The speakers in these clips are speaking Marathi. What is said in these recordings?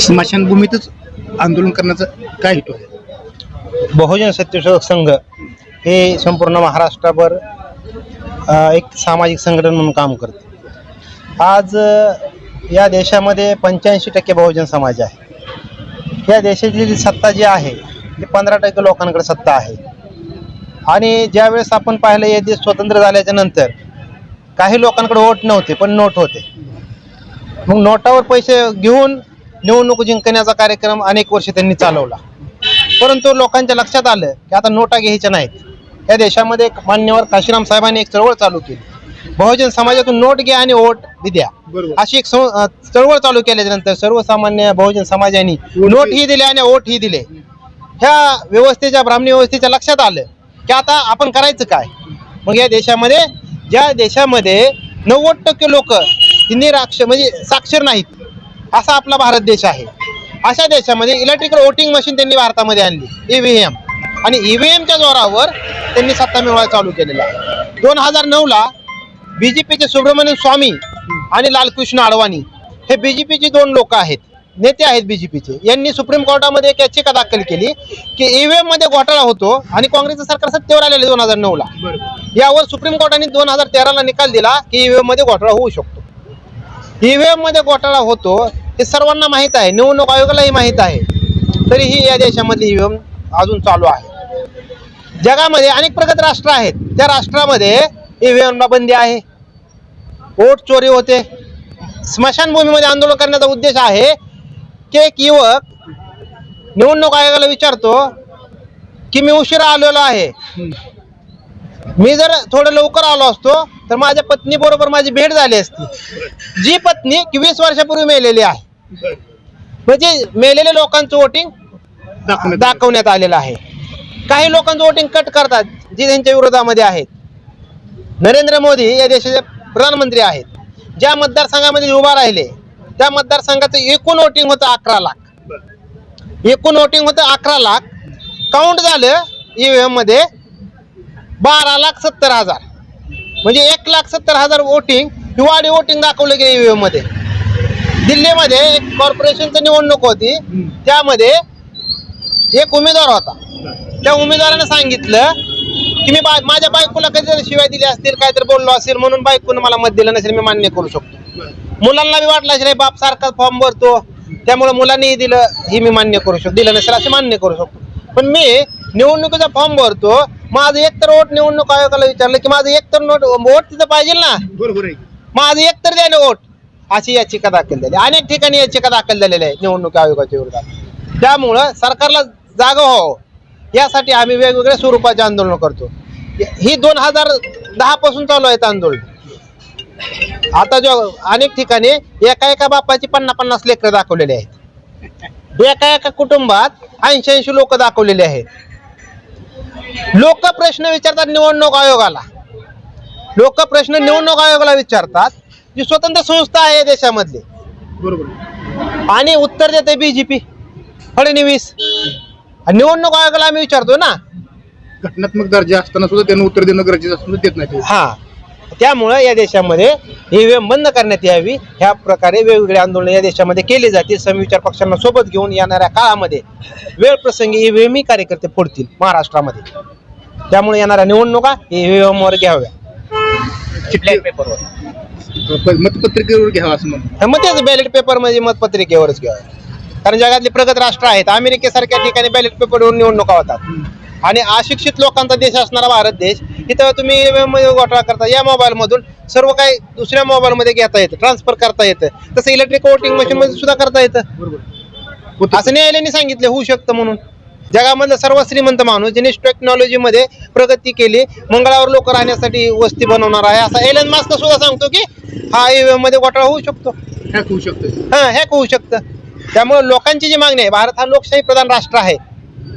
स्मशानभूमीतच आंदोलन करण्याचा काय हेतू आहे? बहुजन सत्यशोधक संघ हे संपूर्ण महाराष्ट्रभर एक सामाजिक संघटन म्हणून काम करते. आज या देशामध्ये पंच्याऐंशी टक्के बहुजन समाज आहे. या देशाची जी सत्ता जी आहे ती पंधरा टक्के लोकांकडे सत्ता आहे. आणि ज्यावेळेस आपण पाहिलं हे देश स्वतंत्र झाल्याच्यानंतर काही लोकांकडे वोट नव्हते पण नोट होते. मग नोटावर पैसे घेऊन निवडणूक जिंकण्याचा कार्यक्रम अनेक वर्ष त्यांनी चालवला. परंतु लोकांच्या लक्षात आलं की आता नोटा घ्यायच्या नाहीत. या देशामध्ये एक मान्यवर काशीराम साहेबांनी एक चळवळ चालू केली. बहुजन समाजातून नोट घ्या आणि वोट द्या. अशी एक चळवळ चालू केल्याच्यानंतर सर्वसामान्य बहुजन समाजाने नोट ही दिले आणि वोट ही दिले. ह्या व्यवस्थेच्या ब्राह्मणी व्यवस्थेच्या लक्षात आलं की आता आपण करायचं काय? मग या देशामध्ये ज्या देशामध्ये नव्वद टक्के लोक हिंदी राक्ष म्हणजे साक्षर नाहीत असा आपला भारत देश आहे. अशा देशामध्ये इलेक्ट्रिकल वोटिंग मशीन त्यांनी भारतामध्ये आणली ईव्हीएम आणि ईव्हीएमच्या जोरावर त्यांनी सत्ता मिळवायला चालू केलेला आहे. दोन हजार नऊला बीजेपीचे सुब्रमण्यम स्वामी आणि लालकृष्ण अडवाणी हे बीजेपीचे दोन लोक आहेत नेते आहेत बीजेपीचे यांनी सुप्रीम कोर्टामध्ये एक याचिका दाखल केली की ईव्हीएममध्ये घोटाळा होतो आणि काँग्रेसचं सरकार सत्तेवर आलेलं दोन हजार नऊला. यावर सुप्रीम कोर्टाने दोन हजार तेराला निकाल दिला की ईव्हीएममध्ये घोटाळा होऊ शकतो. ईव्हीएममध्ये घोटाळा होतो हे सर्वांना माहीत आहे निवडणूक आयोगालाही माहीत आहे. तरीही या देशामध्ये ईव्हीएम अजून चालू आहे. जगामध्ये अनेक प्रगत राष्ट्र आहेत. त्या राष्ट्रामध्ये ईव्हीएमला बंदी आहे. वोट चोरी होते. स्मशानभूमीमध्ये आंदोलन करण्याचा उद्देश आहे की एक युवक निवडणूक आयोगाला विचारतो की मी उशिरा आलेलो आहे. मी जर थोडं लवकर आलो असतो तर माझ्या पत्नी बरोबर माझी भेट झाली असती. जी पत्नी की वीस वर्षापूर्वी मेलेली आहे. म्हणजे मेलेल्या लोकांचं वोटिंग दाखवण्यात दाखवण्यात आलेलं आहे. काही लोकांचं वोटिंग कट करतात जे त्यांच्या विरोधामध्ये आहेत. नरेंद्र मोदी या देशाचे प्रधानमंत्री आहेत. ज्या मतदारसंघामध्ये उभा राहिले त्या मतदारसंघाचं एकूण वोटिंग होतं अकरा लाख. एकूण वोटिंग होतं अकरा लाख. काउंट झालं ईव्हीएममध्ये बारा लाख सत्तर हजार. म्हणजे एक लाख सत्तर हजार वोटिंग हिवाळी वोटिंग दाखवलं गेलं ईव्हीएममध्ये. दिल्लीमध्ये एक कॉर्पोरेशनची निवडणूक होती. त्यामध्ये एक उमेदवार होता. त्या उमेदवारानं सांगितलं की मी बा माझ्या बायकोला कधीतरी शिवाय दिली असतील काहीतरी बोललो असेल म्हणून बायकोनं मला मत दिलं नसेल मी मान्य करू शकतो. मुलांना बी वाटलं असेल बाप सारखा फॉर्म भरतो त्यामुळे मुलांनीही दिलं हे मी मान्य करू शकतो दिलं नसेल असे मान्य करू शकतो. पण मी निवडणुकीचा फॉर्म भरतो माझं एकतर वोट निवडणूक आयोगाला विचारलं की माझं एकतर नोट वोट तिथं पाहिजे ना? बरोबर आहे. माझं एकतर द्या ना वोट. अशी याचिका दाखल झाली. अनेक ठिकाणी याचिका दाखल झालेल्या आहे निवडणूक आयोगाच्या विरोधात. त्यामुळं सरकारला जागा व्हावं. यासाठी आम्ही वेगवेगळ्या स्वरूपाचे आंदोलन करतो. ही दोन हजार दहा पासून चालू आहेत आंदोलन. आता जो अनेक ठिकाणी एका एका बापाची पन्नास पन्नास लेकरं दाखवलेले आहेत. एका एका कुटुंबात ऐंशी ऐंशी लोक दाखवलेले आहेत. लोक प्रश्न विचारतात निवडणूक आयोगाला. लोक प्रश्न निवडणूक आयोगाला विचारतात जी स्वतंत्र संस्था आहे देशामधली. बरोबर. आणि उत्तर देते बीजेपी फडणवीस. निवडणूक आयोगाला आम्ही विचारतो ना. घटनात्मक दर्जा असताना सुद्धा त्यांना उत्तर देणं गरजेचं असतं देत नाही. हा. त्यामुळं या देशामध्ये ईव्हीएम बंद करण्यात यावी. ह्या प्रकारे वेगवेगळे आंदोलन या देशामध्ये केले जातील. समविचार पक्षांना सोबत घेऊन येणाऱ्या काळामध्ये वेळ प्रसंगी ईव्हीएम ही कार्यकर्ते फोडतील महाराष्ट्रामध्ये. त्यामुळे येणाऱ्या निवडणुका ईव्हीएम वर घ्याव्या. मतपत्रिकेवर घ्यावं असं मग तेच बॅलेट पेपर म्हणजे मतपत्रिकेवरच घ्यावं. कारण जगातले प्रगत राष्ट्र आहेत. अमेरिकेसारख्या ठिकाणी बॅलेट पेपरवर निवडणुका होतात. आणि अशिक्षित लोकांचा देश असणारा भारत देश इथं तुम्ही घोटाळा करता. या मोबाईल मधून सर्व काही दुसऱ्या मोबाईल मध्ये घेता येतं ट्रान्सफर करता येतं. तसं इलेक्ट्रिक वोटिंग मशीन मध्ये सुद्धा करता येतं. बरोबर. असं न्यायालयाने सांगितलं होऊ शकतं म्हणून. जगामधला सर्व श्रीमंत माणूस ज्याने टेक्नॉलॉजी मध्ये प्रगती केली मंगळावर लोक राहण्यासाठी वस्ती बनवणार आहे असा एलन मास्क सुद्धा सांगतो की हा मध्ये घोटाळा होऊ शकतो. हॅक होऊ शकतं हा हॅक होऊ शकतं. त्यामुळे लोकांची जी मागणी आहे भारत हा लोकशाही प्रधान राष्ट्र आहे.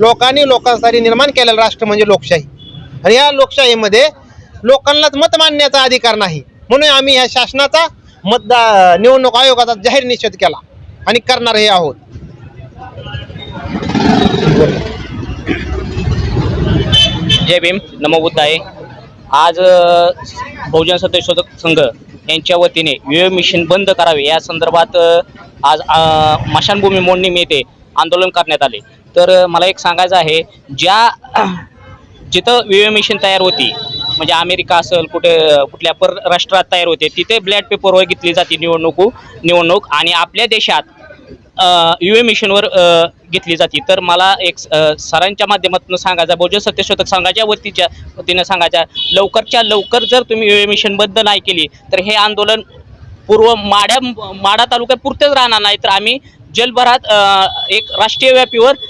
लोकांनी लोकांसाठी निर्माण केलेलं राष्ट्र म्हणजे लोकशाही. आणि या लोकशाहीमध्ये लोकांनाच मत मांडण्याचा अधिकार नाही. म्हणून आम्ही ह्या शासनाचा मतदा निवडणूक आयोगाचा जाहीर निषेध केला. आणि करणारही आहोत. जय भीम. नमो बुद्धाय. आज बहुजन सत्यशोधक संघ यांच्या वतीने विवे मिशन बंद करावे. या संदर्भात आज अ, मशानभूमी मोडणीमध्ये आंदोलन करण्यात आले. तर मला एक सांगायचं आहे ज्या जिथं विवे मिशन तयार होती म्हणजे अमेरिका असेल कुठे कुठल्या पर राष्ट्रात तयार होते तिथे ब्लॅड पेपरवर घेतली जाते निवडणूक निवडणूक आणि आपल्या देशात युए मिशनवर घेतली जाते. तर मला एक सरांच्या माध्यमातून सांगायचा बहुजन सत्यशोधक संघाच्या वतीच्या वतीनं सांगायच्या लवकरच्या लवकर जर तुम्ही युए मिशन बंद नाही केली तर हे आंदोलन पूर्व माड्या माडा तालुक्यापुरतेच राहणार नाही तर आम्ही जलभरात एक राष्ट्रीय व्यापीवर